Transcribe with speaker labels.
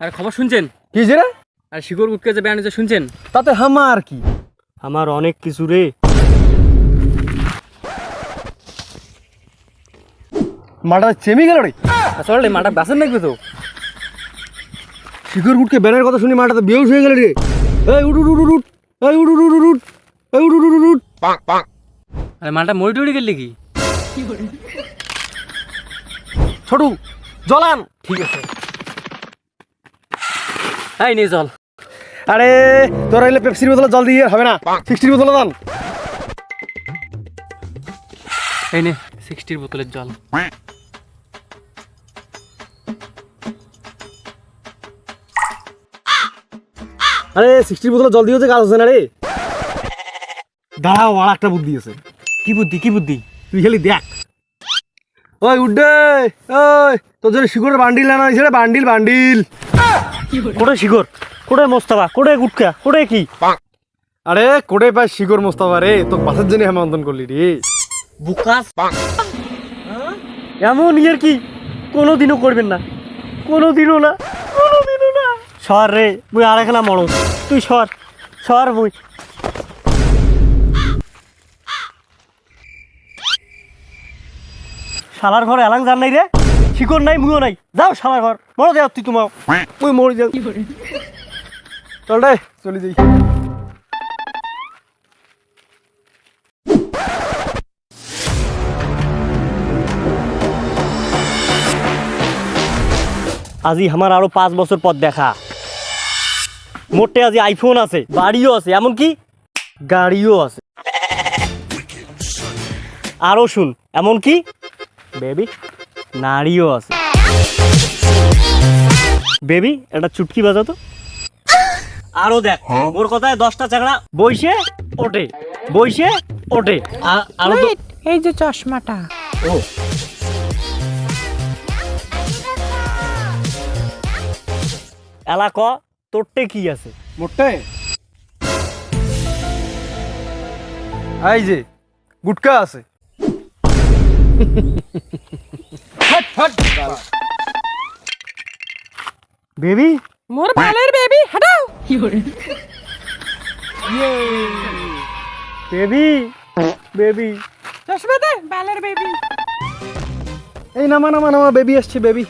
Speaker 1: আর খবর শুনছেন?
Speaker 2: কি যে রে?
Speaker 1: আর শিকড় গুটকে যে ব্যান্ড শুনছেন?
Speaker 2: তাতে হামার কি?
Speaker 3: আমার অনেক কিছু রে।
Speaker 2: মাটা চেমি গেল রে।
Speaker 1: আসলে মাটা বাসেন নাকি তো।
Speaker 2: শিকড় গুটকে ব্যানের কথা শুনি মাটা তো বেউস হয়ে গেল রে। এই উঠ উঠ উঠ উঠ এই উঠ উঠ উঠ উঠ এই উঠ উঠ উঠ উঠ
Speaker 1: আরে মাটা মরি টরি গেলি কি
Speaker 2: ছোটু জলান
Speaker 1: ঠিক আছে। এই নে জল।
Speaker 2: আরে তোরা এলে পেপসির বোতলে জল দিয়ে হবে না। সিক্সটির বোতলে দান।
Speaker 1: এই নে সিক্সটির বোতলের জল।
Speaker 2: আরে সিক্সটির বোতলে জল দিয়েছে কাজ হচ্ছে না রে। দাঁড়াও আর একটা বুদ্ধি আছে।
Speaker 3: কি বুদ্ধি কি বুদ্ধি?
Speaker 2: তুই খালি দেখ। ওই উড্ডে ওই তোর জন্য শিকড়ের বান্ডিল আনা হয়েছে রে বান্ডিল বান্ডিল।
Speaker 3: কোটে শিকড় কোটে মোস্তাবা কোটে গুটকা কোটে কি?
Speaker 2: আরে কোটে পায় শিকড় মোস্তাফা রে তোর বাসের জন্য হেমন্তন করলি রে।
Speaker 3: বুকাস। এমন ইয়ের কি? কোনোদিনও করবেন না। কোনোদিনও না কোনোদিনও না। সর রে মুই আর খেলা মরো তুই সর সর মুই। শালার ঘরে এলাং যান নাই রে। শিকড় নাই মুইও নাই। যাও শালার ঘর মরো যাও তুই তোমার
Speaker 2: ওই মরে যাও। চল রে চলে যাই।
Speaker 3: আজি আমার আরও পাঁচ বছর পর দেখা। মোটে আজি আইফোন আছে বাড়িও আছে এমনকি গাড়িও আছে। আরও শুন এমনকি বেবি। নারীও আছে। বেবি একটা চুটকি বাজাতো। আরও দেখ ওর কথায় দশটা চাকরা বইসে ওঠে বইসে ওঠে।
Speaker 4: আরও এই যে চশমাটা।
Speaker 3: ও। এলাকা তোরটে কি আছে?
Speaker 2: মোটে? এই যে গুটকা আছে।
Speaker 3: বেবি?
Speaker 4: মোর বালের বেবি হটাও।
Speaker 3: বেবি? বেবি?
Speaker 4: চশমা দে বালের বেবি।
Speaker 2: এই নামা নামা নামা বেবি আসছে বেবি।